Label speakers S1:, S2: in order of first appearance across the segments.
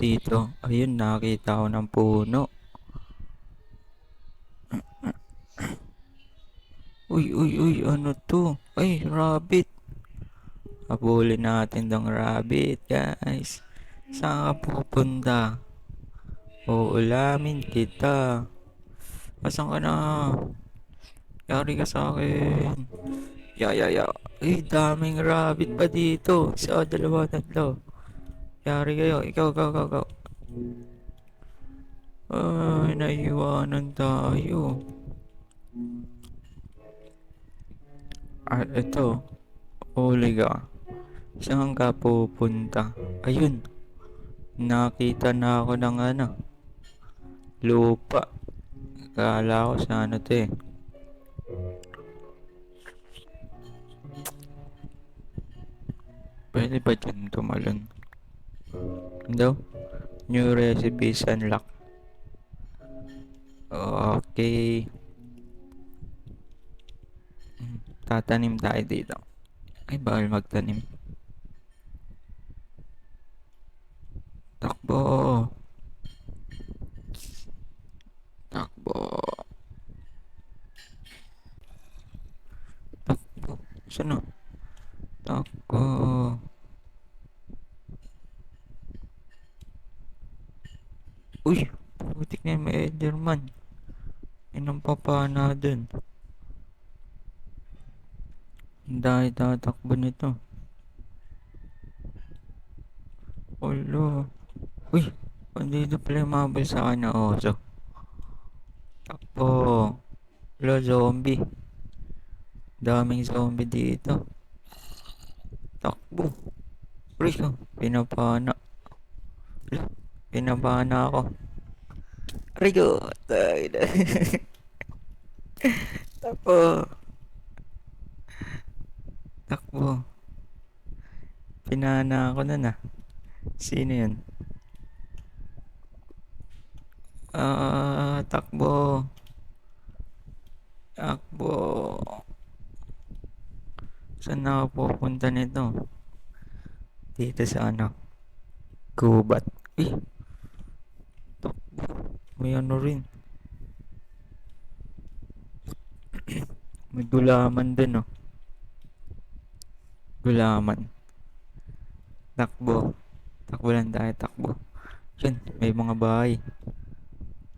S1: dito? Ayun, nakita ko ng puno. Uy, uy, uy, ano to? Ay, rabbit. Habulin natin tong rabbit, guys. Saan ka pupunta? Uulamin kita. Asan ka na? Yari ka sa akin. Ya, ya, ya. Ay, daming rabbit pa dito. Isa, dalawa, tatlo. Yari kayo. Ikaw, ikaw, ikaw, ikaw. Ay, naiiwanan tayo. At ito, uli ka. Saan ka pupunta? Ayun. Nakita na ako ng ano. Lupa. Kala ko sa ano to eh. Pwede ba dyan tumalon? Daw? New recipes unlock. Okay. Tatanim tayo dito. Ay, bawal magtanim. Takbo. Takbo. Takbo. Saan na? Takbo. Uy, putik na yung Enderman. Inang papana. Ang dahil tatakbo nito. Ulo. Uy, andito pala yung mabal sa akin na oso. Takbo. Ulo, zombie. Daming zombie dito. Takbo. Uy, pinapana. Ulo, pinapana ako. Rigo. Takbo. Takbo. Pinana ako na na. Sino yun? Ah, takbo. Takbo. Saan na ako pupunta nito? Dito sa ano? Gubat. Eh. May ano rin. May gulaman din oh. Gulaman. Takbo. Takbo lang tayo, takbo. Yun, may mga bahay.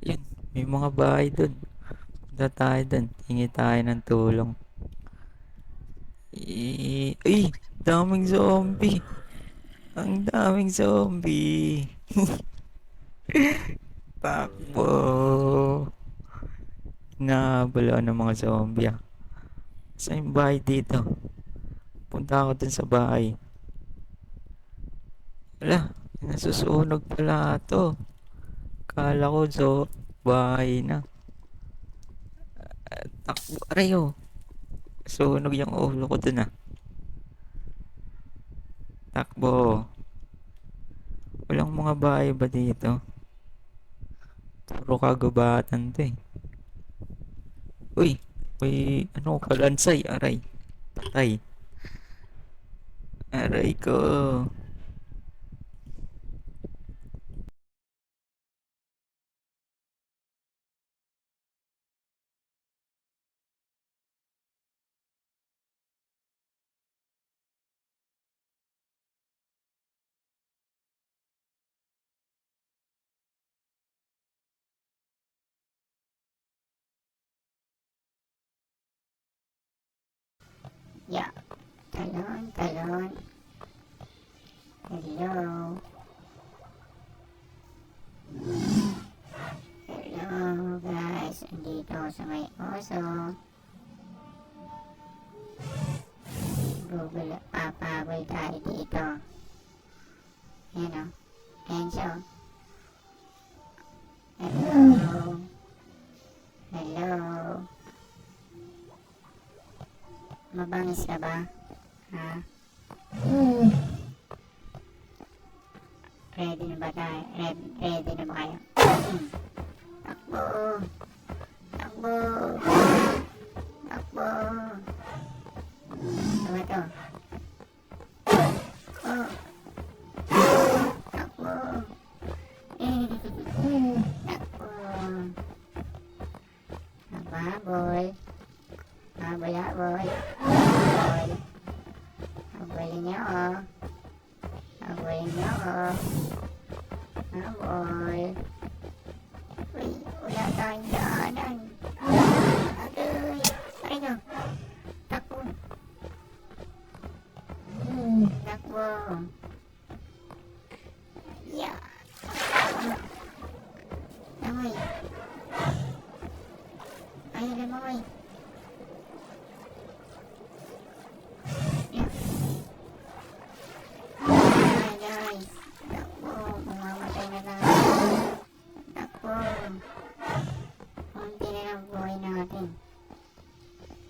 S1: Yun, may mga bahay dun. Punta tayo dun. Hingi tayo ng tulong. Eh, ay, daming zombie. Ang daming zombie. Takbo. Nahabol ako ng mga zombie ah. Saan yung bahay dito? Punta ako dun sa bahay. Wala, nasusunog pala to. Kala ko so, bahay na. Ah, Takbo, aray oh. Sunog yung ulo ko dun ah. Takbo. Walang mga bahay ba dito? Puro kagubatan to eh. Uy, may ano, kalansay, aray. Patay. Aray ko.
S2: Ya, talon, talon. Hello. Hello guys, andito sa may oso. Google, papaboy tayo dito. Yan o. Ayan siya o. Hello. Hello. Mabangis ka ba? Ha? Ready na ba tayo? Ready, ready na ba kayo? Takbo! Takbo! Takbo! Ano ba to? Habulin niyo ako. Habol. Uy, wala tayong daanan. Agoy. Ay, no. Takbo. Takbo.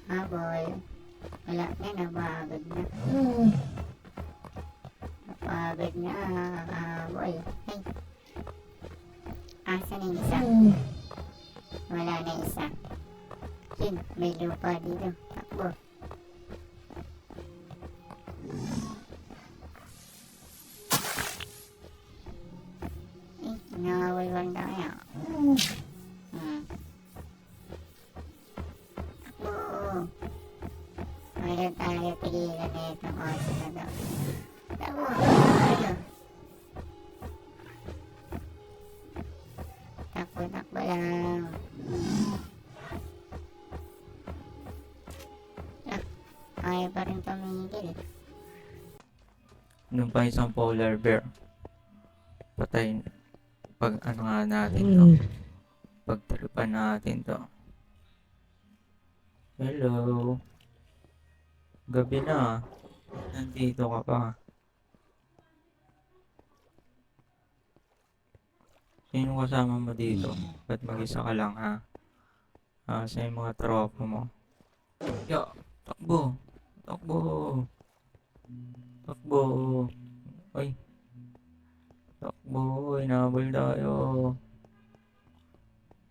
S2: Habol. Wala na, nabagod na. Napagod na, habol. Ay. Asa na isa? Wala na isa. Yun, may lupa dito. Takbo. Eh, nawawalwal na kaya. Hmm. Lang. Ah, ayaw pa rin tumigil.
S1: Nung pa isang polar bear. Patayin. Pag ano nga natin to. Pagtripan natin to. Hello. Gabi na. Nandito ka pa. Sino kasama mo dito? Ba't mag-isa ka lang ha? Ah, sa yung mga tropa mo. Ya, takbo. Takbo. Takbo. Ay. Takbo. Inabol tayo.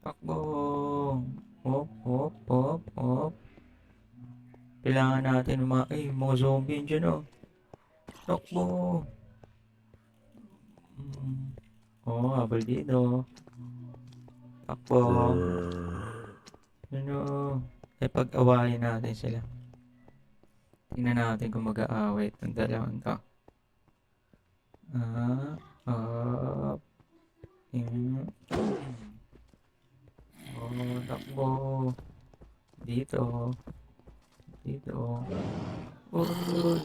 S1: Takbo. Hop, hop, hop, hop. Kailangan natin mga, ay, mga zombie dyan, oh. Takbo. Mm. Dito. Takbo. Ano? Eh, pag-awayin natin sila. Tingnan natin kung mag-aaway itong dalawang to. Ah, up. Tingnan. Oh, takbo. Dito. Dito. Oh.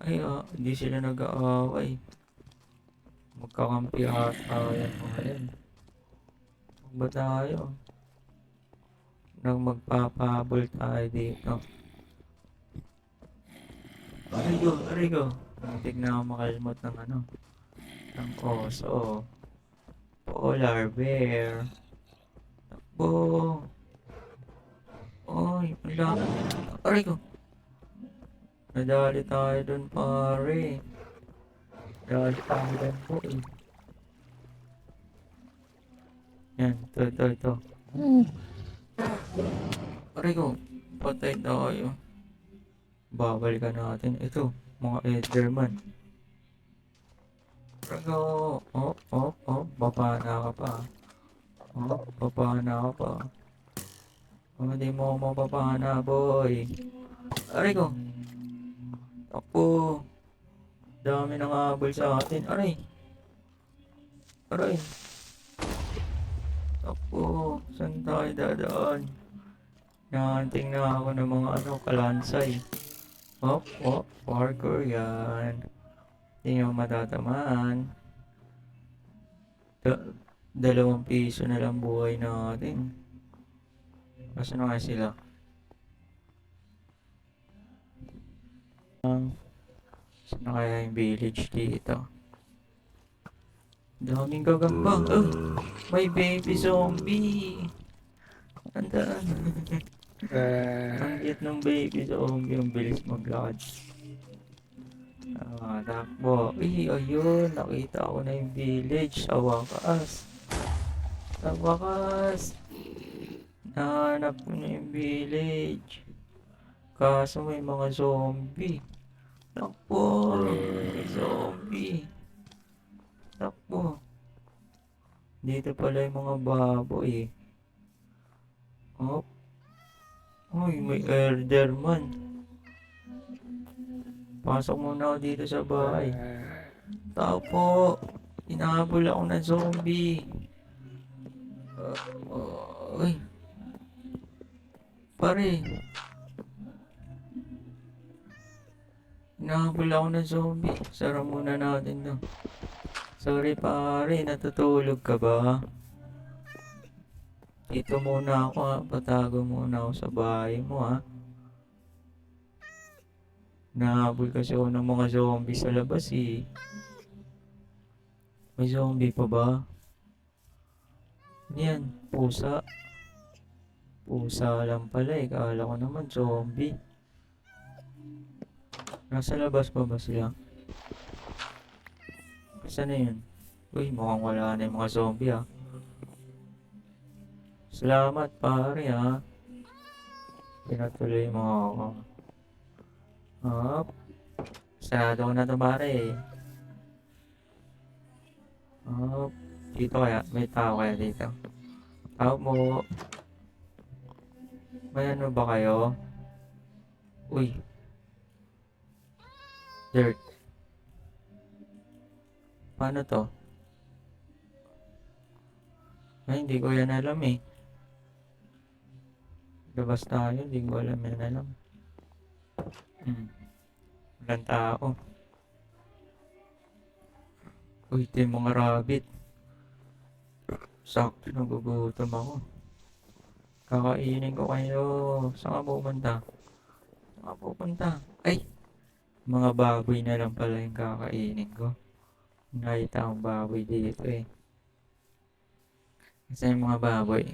S1: Ay, ah, hindi sila nag-aaway. Magkakampi ata yan mga yan. Ba tayo? Nang magpapahabol tayo dito. Aray ko, aray ko. Muntik na ako makalimot ng ano. Ng oso. Polar bear. Takbo. Oy, wala. Aray ko. Nadali tayo dun pare. Tayo dun po eh. Yan, ito, ito, ito. Aray ko, patay tayo. Babalikan natin. Ito, mga Enderman. Aray ko, oh, oh, oh, baba na ka pa. Oh, baba na ka pa. Oh, hindi mo mababa na, boy. Aray ko. Takbo. Dami nang habol sa atin. Aray. Aray. Takbo. Saan tayo dadaan? Nahanting na ako ng mga ano, kalansay. Hop, hop, parkour yan. Hindi nyo matatamaan. Da dalawang piso na lang buhay natin. Nasaan na nga sila? Na kaya yung village dito? Daming gagamba. Oh, may baby zombie. Andaan. Ang cute ng baby zombie. Ang bilis maglakad. Ah, takbo. Ay, ayun. Nakita ko na yung village. Sa wakas. Sa wakas. Nahanap ko na yung village. Kaso may mga zombie. Takbo. Zombie. Takbo. Dito pala yung mga baboy eh. Oh. Uy, may elderman. Pasok muna ako dito sa bahay. Tao po. Ako ng zombie. Uh, uy. Pare. Inahabol ako ng zombie. Sara muna natin to. Sorry pare, natutulog ka ba? Dito muna ako ha. Patago muna ako sa bahay mo ha. Nahabol kasi ako ng mga zombie sa labas eh. May zombie pa ba? Ano Yan, pusa. Pusa lang pala eh. Kala ko naman zombie. Nasa labas pa ba sila? Saan na yun? Uy, mukhang wala na yung mga zombie ah. Salamat pare ha. Pinatuloy mo ako. Hop. Sarado ko na to pare. Hop. Dito kaya, may tao kaya dito. Tao mo. May ano ba kayo? Uy. Dirt. Paano to? Ay, hindi ko yan alam eh. Labas tayo, hindi ko alam yan alam. Hmm. Walang tao. Uy, ito yung mga rabbit. Sakto, nagugutom ako. Kakainin ko kayo. Saan ka pupunta? Saan ka pupunta? Ay! Mga baboy na lang pala yung kakainin ko. Nakita akong baboy dito eh. Saan yung mga baboy?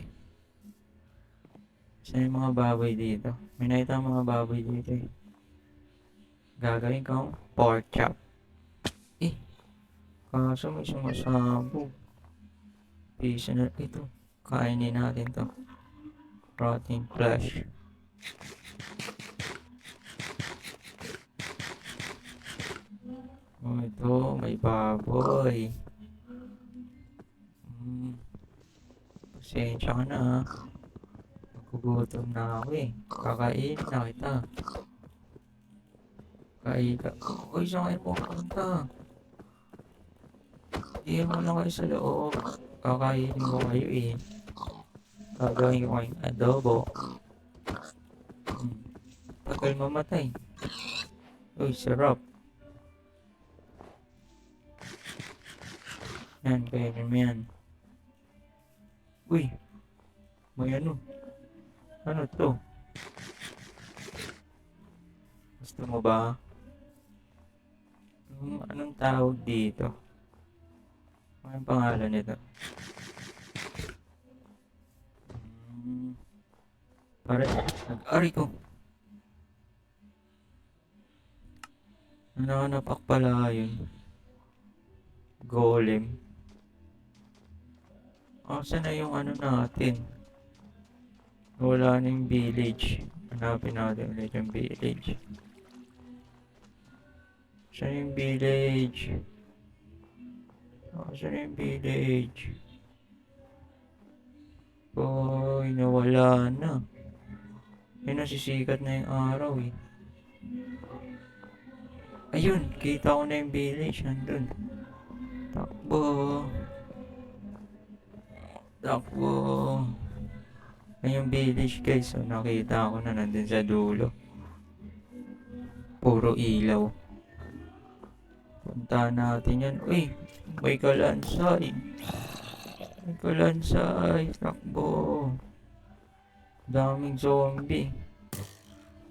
S1: Saan yung mga baboy dito? May nakita mga baboy dito eh. Gagawin kong pork chop. Eh, kaso may sumasabog. Piso na ito. Kainin natin to. Rotting flesh. Oh, ito, may baboy. Hmm. Pasensya ka na ha. Nagugutom na ako eh. Kakain na kita. Kain ka. Uy, saan kayo pupunta? Iyan mo lang kayo sa loob. Kakainin ko kayo eh. Gagawin ko kayong adobo. Hmm. Tagal mamatay. Uy, sarap. Yan, kainin mo yan. Uy, may ano. Ano to? Gusto mo ba? Anong, anong tawag dito? Ano ang pangalan nito? Hmm. Pare, nag-ari ko. Nananapak pala yun. Golem. Asa na yung ano natin? Wala na yung village. Hanapin natin ulit yung village. Saan yung village? Saan yung village? Uy, nawala na. Ay, nasisikat na yung araw eh. Ayun, kita ko na yung village. Nandun. Takbo. Takbo. Ay, yung village guys. So, nakita ko na nandun sa dulo. Puro ilaw. Punta natin yan. Uy, may kalansay. May kalansay. Takbo. Daming zombie.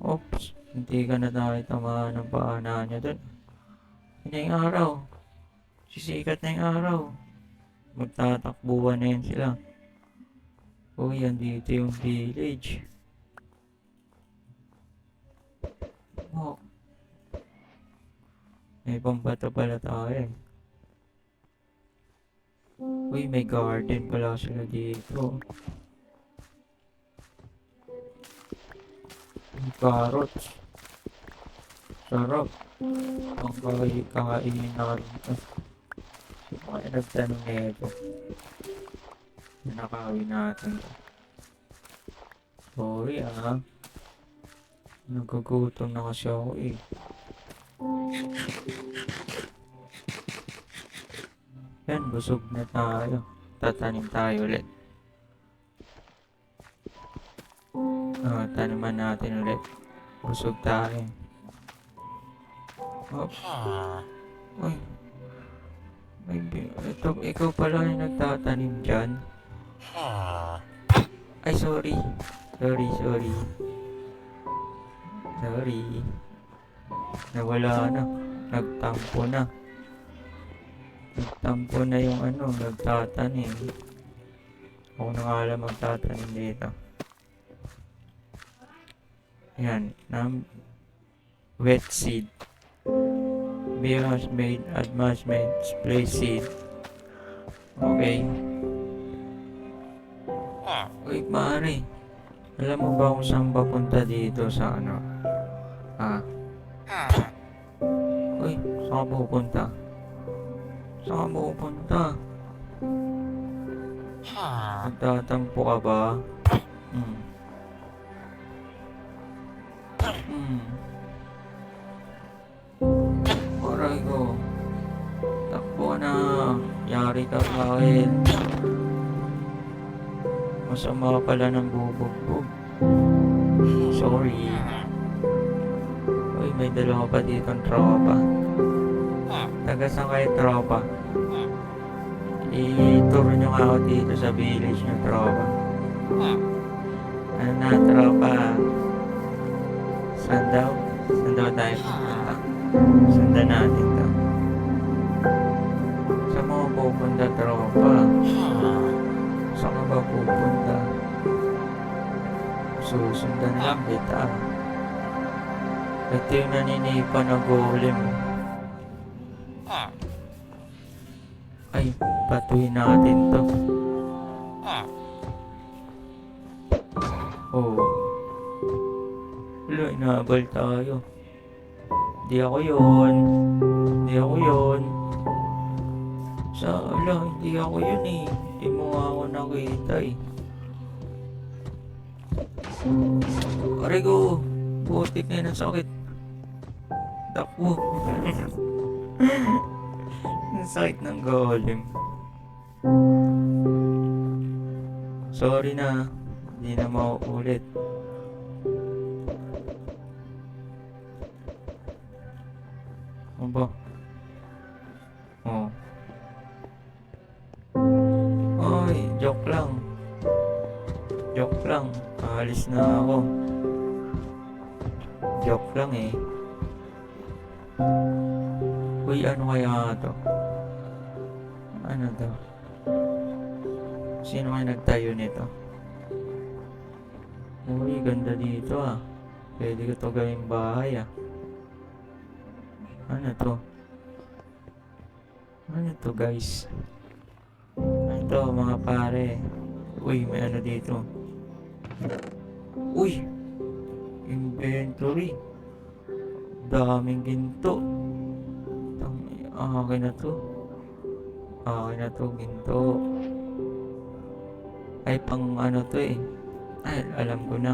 S1: Oops. Hindi ka na tayo tamaan ng paanan niya dun. Yun yung araw. Sisikat na yung araw. Magtatakbuhan na yan sila. Uy, andito yung village. Oh. May pambato pala tayo. Uy, may garden pala sila dito. May carrots. Sarap. Ang kakainin na rin ito. Sino kaya nagtanong na ito? Nakawin natin. Sorry ah. Nagugutom na kasi ako eh. Yan, busog na tayo. Tatanim tayo ulit. Ah, taniman natin ulit. Busog tayo. Oh. Uy. Ito, ikaw pala yung nagtatanim dyan. Ay, sorry. Sorry, sorry. Sorry. Nawala na. Nagtampo na. Nagtampo na yung ano, nagtatanim. Ako na nga alam magtatanim dito. Yan. Nam wet seed. Beers made advancement display seed. Okay. Uy, maaari. Alam mo ba kung saan papunta dito sa ano? Ah. Uy, saan ka pupunta? Saan ka pupunta? Nagtatampo ka ba? Hmm. Yari ka kahit. Masama pala ng bubugbog. Sorry. Uy, may dalawa pa dito tropa. Taga saan kayo tropa? I-tour nyo nga ako dito sa village ng tropa. Ano na tropa? Saan daw? Saan daw tayo pupunta? Sundan natin pupunta? Susundan lang kita. Ito yung naninipa na golem. Ay, patuhin natin to. Oh. Wala, inaabal tayo. Di ako yun. Di ako yun. Sa, ala, hindi ako yun eh. Hindi mo nga ako nakita eh. Aray ko, putik na yun ang sakit. Takbo. ang sakit ng golem. Sorry na, hindi na mauulit. Ano Aalis na ako. Joke lang eh. Uy, ano kaya to? Ano to? Sino kaya nagtayo nito? Uy, ganda dito ah. Pwede ko to gawing bahay ah. Ano to? Ano to guys? Ano to mga pare? Uy, may ano dito. Uy! Inventory. Daming ginto. Tang- Akin na to. Akin na to, ginto. Ay, pang ano to eh. Ay, alam ko na.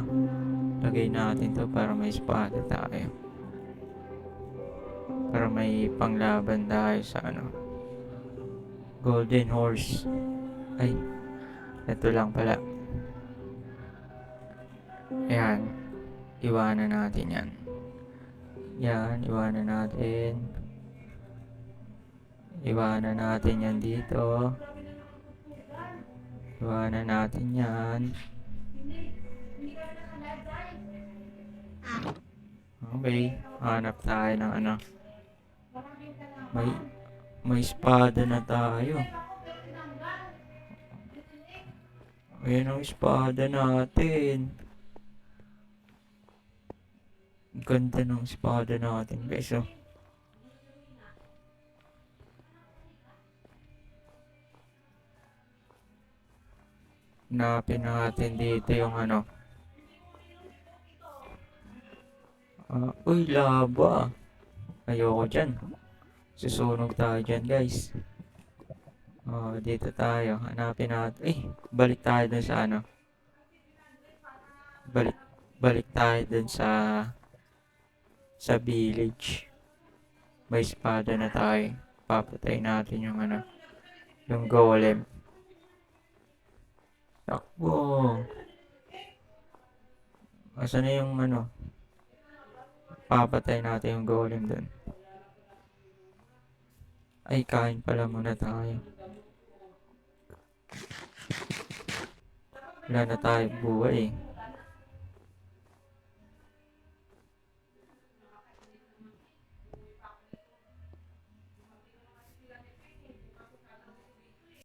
S1: Lagay natin to para may espada tayo. Para may panglaban tayo sa ano. Golden Horse. Ay, ito lang pala. Iwanan natin yan. Yan, iwanan natin. Iwanan natin yan dito. Iwanan natin yan. Okay, hanap tayo ng ano. May may espada na tayo. Ayan ang espada natin. Ganda ng espada natin guys oh. Hanapin natin dito yung ano. Ah, uy, laba. Ayoko dyan. Susunog tayo dyan, guys. Oh, dito tayo. Hanapin natin. Eh, balik tayo dun sa ano. Balik, balik tayo dun sa sa village. May espada na tayo. Papatay natin yung ano, yung golem. Takbo. Asan na yung ano? Papatay natin yung golem dun. Ay, kain pala muna tayo. Wala na tayo buhay eh.